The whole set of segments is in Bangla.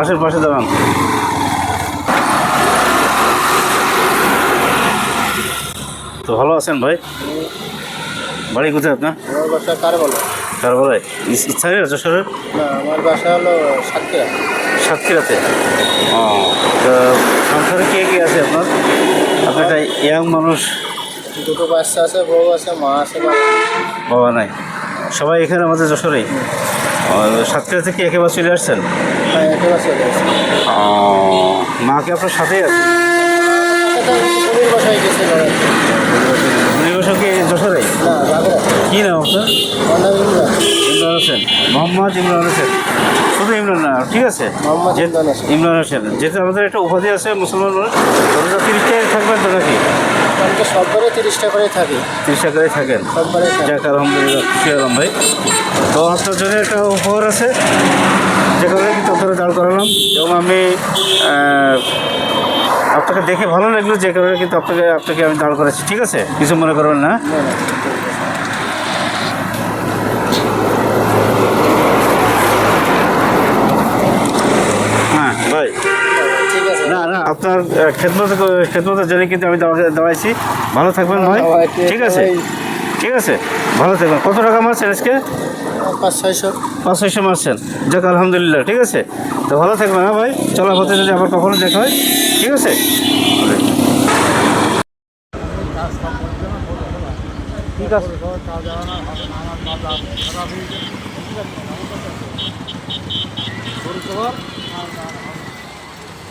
আশেপাশে দাঁড়ান। তো ভালো আছেন ভাই? বাড়ি কোথায় আপনার? আমার বাসা কার বলো কার বলে স্থানীয় যশোরের না আমার বাসা হলো সাতক্ষীরা। সাতক্ষীরাতে? ও তো সংসারে কে কে আছে আপনার? আপনি একটা ইয়াং মানুষ। দুটো বাচ্চা আছে বউ আছে মা আছে বাবা বাবা নাই। সবাই এখানে আমাদের যশোরেই। সাতক্ষীরা থেকে একেবারে চলে আসছেন? হ্যাঁ মা কি আপনার সাথেই আছে? কি না কী নাম আপনার? ইমরান। হোসেন। মোহাম্মদ ইমরান হোসেন। শুধু ইমরান না ঠিক আছে? ইমরান হোসেন। যেহেতু আমাদের একটা উপাধি আছে মুসলমান মানুষ ওটা তিরিশ টাকায় থাকবেন তো নাকি আমি তো সববারে তিরিশটা করে থাকি। তিরিশ করে থাকেন? যাক আলহামদুলিল্লাহ খুশি হলাম ভাই। তো আপনার জন্য একটা উপহার আছে। যে কারণে কিন্তু আপনারা দাঁড় করালাম। এবং আমি আপনাকে দেখে ভালো লাগল যে কারণে কিন্তু আপনাকে আপনাকে আমি দাঁড় করাচ্ছি। ঠিক আছে? কিছু মনে করবেন না না, না, ঠিক আছে। হ্যাঁ ভাই ঠিক আছে না না আপনার খেদমত খেদমতের জন্য কিন্তু আমি দাঁড়া- দাঁড়াইছি ভালো থাকবেন ভাই। হ্যাঁ, ঠিক আছে? ঠিক আছে? ভালো থাকবেন। কত টাকা মারছেন আজকে? পাঁচ ছয়শো। পাঁচ ছয়শো মারছেন। যাক আলহামদুলিল্লাহ। ঠিক আছে? তো ভালো থাকবেন হ্যাঁ ভাই? চলা পথে যদি আবার কখনো দেখা হয়। ঠিক আছে। ঠিক আছে।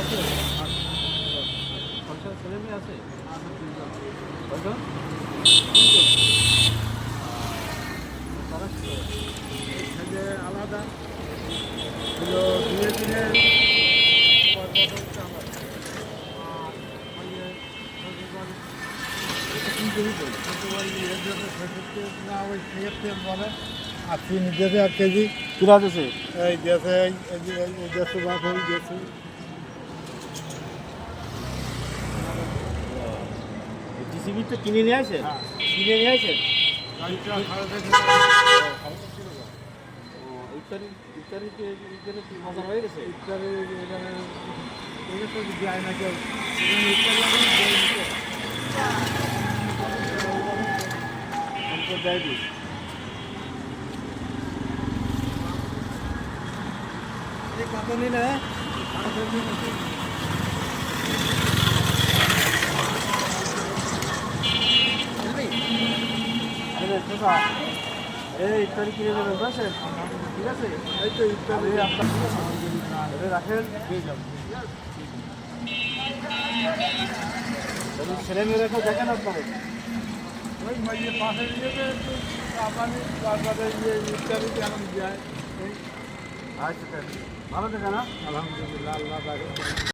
আছে? সংসার ছেলে মেয়ে আছে? কয়জন? তারা কি করে? আলাদা। আর চিনি দিয়েছে এক কেজি। কিরা দিছে এই দিয়েছে এই এই যে এই এই ডিসিবিটা কিনে নিয়ে আসেন? কিনে নিয়ে আসেন? গাড়িটা খারাপ ইত্যাদি ইত্যাদি ইত্যাদি মজা হয়ে গেছে ইত্যাদি এখানে এগুলো তো যায় না কেউ সম্পদ দেয় দিস কত নিলে এই ইত্যাদি ঠিক আছে? এই তো ইত্যাদি ছেলে মেয়েরা দেখেন আপনাদের ওই পাশে তারপরে এখন যায়। আচ্ছা ভালো দেখে না। আলহামদুলিল্লাহ, আল্লাহ